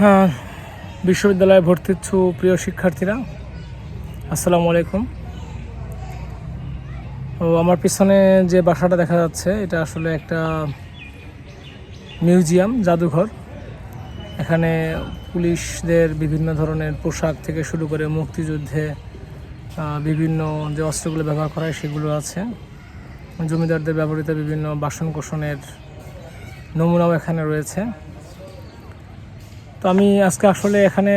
হ্যাঁ বিশ্ববিদ্যালয়ে ভর্তি ইচ্ছু প্রিয় শিক্ষার্থীরা। আসসালামু আলাইকুম। ও, আমার পিছনে যে বাসাটা দেখা যাচ্ছে, এটা আসলে একটা মিউজিয়াম, জাদুঘর। এখানে পুলিশদের বিভিন্ন ধরনের পোশাক থেকে শুরু করে মুক্তিযুদ্ধে বিভিন্ন যে অস্ত্রগুলো ব্যবহার করা হয়, সেগুলো আছে। জমিদারদের ব্যবহৃত বিভিন্ন বাসন কোসনের নমুনাও এখানে রয়েছে। তো আমি আজকে আসলে এখানে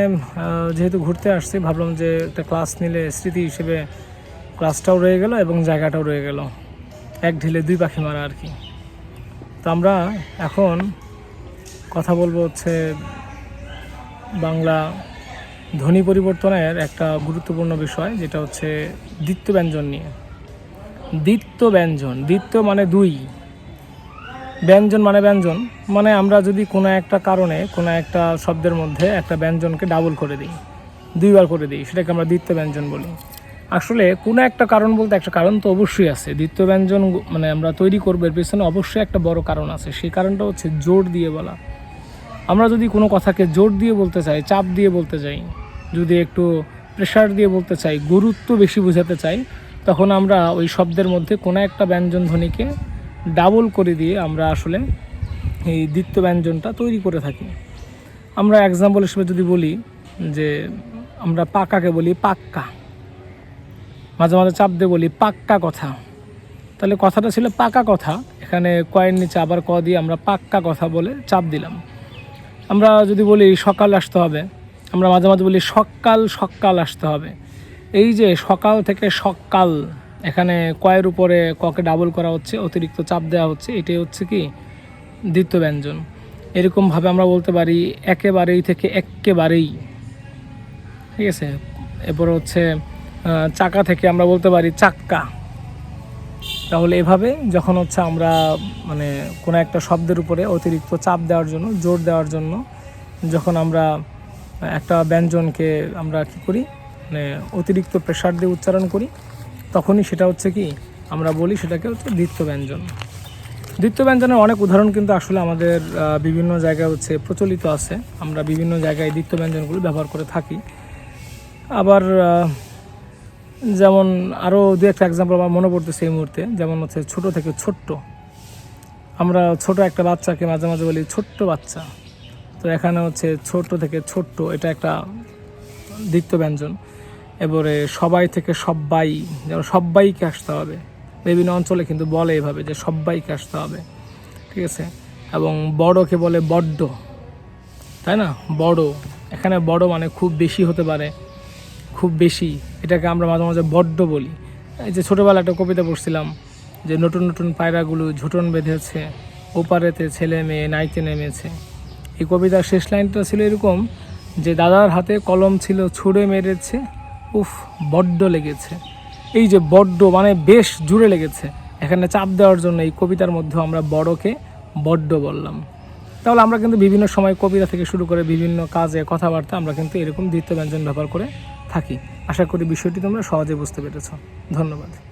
যেহেতু ঘুরতে আসছি, ভাবলাম যে একটা ক্লাস নিলে স্মৃতি হিসেবে ক্লাসটাও রয়ে গেল এবং জায়গাটাও রয়ে গেল। এক ঢিলে দুই পাখি মারা আর কি। তো আমরা এখন কথা বলব হচ্ছে বাংলা ধ্বনি পরিবর্তনের একটা গুরুত্বপূর্ণ বিষয়, যেটা হচ্ছে দ্বিত্ব ব্যঞ্জন নিয়ে। দ্বিত্ব ব্যঞ্জন, দ্বিত্ব মানে দুই। ব্যঞ্জন মানে ব্যঞ্জন মানে আমরা যদি কোনো একটা কারণে, কোনো একটা শব্দের মধ্যে একটা ব্যঞ্জনকে ডাবল করে দিই, দুইবার করে দিই, সেটাকে আমরা দ্বিত্ব ব্যঞ্জন বলি। আসলে কোনো একটা কারণ বলতে একটা কারণ তো অবশ্যই আছে। দ্বিতীয় ব্যঞ্জন মানে আমরা তৈরি করব, এর পেছনে অবশ্যই একটা বড় কারণ আছে। সেই কারণটা হচ্ছে জোর দিয়ে বলা। আমরা যদি কোনো কথাকে জোর দিয়ে বলতে চাই, চাপ দিয়ে বলতে চাই, যদি একটু প্রেশার দিয়ে বলতে চাই, গুরুত্ব বেশি বোঝাতে চাই, তখন আমরা ওই শব্দের মধ্যে কোনো একটা ব্যঞ্জন ধ্বনিকে ডাবল করে দিয়ে আমরা আসলে এই দ্বিত্ব ব্যঞ্জনটা তৈরি করে থাকি। আমরা এক্সাম্পল হিসেবে যদি বলি যে আমরা পাকাকে বলি পাক্কা, মাঝে মাঝে চাপ দিয়ে বলি পাক্কা কথা। তাহলে কথাটা ছিল পাকা কথা, এখানে কয়ের নিচে আবার ক দিয়ে আমরা পাক্কা কথা বলে চাপ দিলাম। আমরা যদি বলি সকাল আসতে হবে, আমরা মাঝে মাঝে বলি সকাল সকাল আসতে হবে। এই যে সকাল থেকে সকাল এখানে কয়ের উপরে ককে ডাবল করা হচ্ছে, অতিরিক্ত চাপ দেওয়া হচ্ছে, এটাই হচ্ছে কি? দ্বিতীয় ব্যঞ্জন। এরকমভাবে আমরা বলতে পারি একেবারেই থেকে একেবারেই ঠিক আছে? এরপর হচ্ছে চাকা থেকে আমরা বলতে পারি চাক্কা। তাহলে এভাবে যখন হচ্ছে আমরা মানে কোনো একটা শব্দের উপরে অতিরিক্ত চাপ দেওয়ার জন্য, জোর দেওয়ার জন্য যখন আমরা একটা ব্যঞ্জনকে আমরা কী করি? মানে অতিরিক্ত প্রেশার দিয়ে উচ্চারণ করি তখনই সেটা হচ্ছে কি, আমরা বলি সেটাকে হচ্ছে দ্বিত্ব ব্যঞ্জন দ্বিত্ব ব্যঞ্জনের অনেক উদাহরণ কিন্তু আসলে আমাদের বিভিন্ন জায়গায় হচ্ছে প্রচলিত আছে। আমরা বিভিন্ন জায়গায় দ্বিত্ব ব্যঞ্জনগুলো ব্যবহার করে থাকি। আবার যেমন আরও দু একটা এক্সাম্পল আমার মনে পড়তেছে এই মুহূর্তে, যেমন হচ্ছে ছোট থেকে ছোট্ট। আমরা ছোট একটা বাচ্চাকে মাঝে মাঝে বলি ছোট্ট বাচ্চা। তো এখানে হচ্ছে ছোট থেকে ছোট্ট, এটা একটা দ্বিত্ব ব্যঞ্জন এবারে সবাই থেকে সব্বাই যেমন সব্বাইকে আসতে হবে। বিভিন্ন অঞ্চলে কিন্তু বলে এভাবে যে সব্বাইকে আসতে হবে। ঠিক আছে? এবং বড়কে বলে বড্ড। তাই না? বড়। এখানে বড় মানে খুব বেশি হতে পারে। খুব বেশি। এটাকে আমরা মাঝে মাঝে বড্ড বলি। এই যে ছোটোবেলা একটা কবিতা পড়ছিলাম যে নতুন নতুন পায়রাগুলো ঝুটন বেঁধেছে, ওপারেতে ছেলে মেয়ে নাইতে নেমেছে। এই কবিতার শেষ লাইনটা ছিল এরকম যে, দাদার হাতে কলম ছিল, ছুঁড়ে মেরেছে উফ, বড্ড লেগেছে। এই যে বড্ড মানে বেশ জুড়ে লেগেছে। এখানে চাপ দেওয়ার জন্য এই কবিতার মধ্যে আমরা বড়কে বড্ড বললাম। তাহলে আমরা কিন্তু বিভিন্ন সময় কবিতা থেকে শুরু করে বিভিন্ন কাজে কথাবার্তা আমরা কিন্তু এরকম দ্বিতীয় ব্যঞ্জন ব্যবহার করে থাকি। আশা করি বিষয়টি তোমরা সহজে বুঝতে পেরেছ। ধন্যবাদ।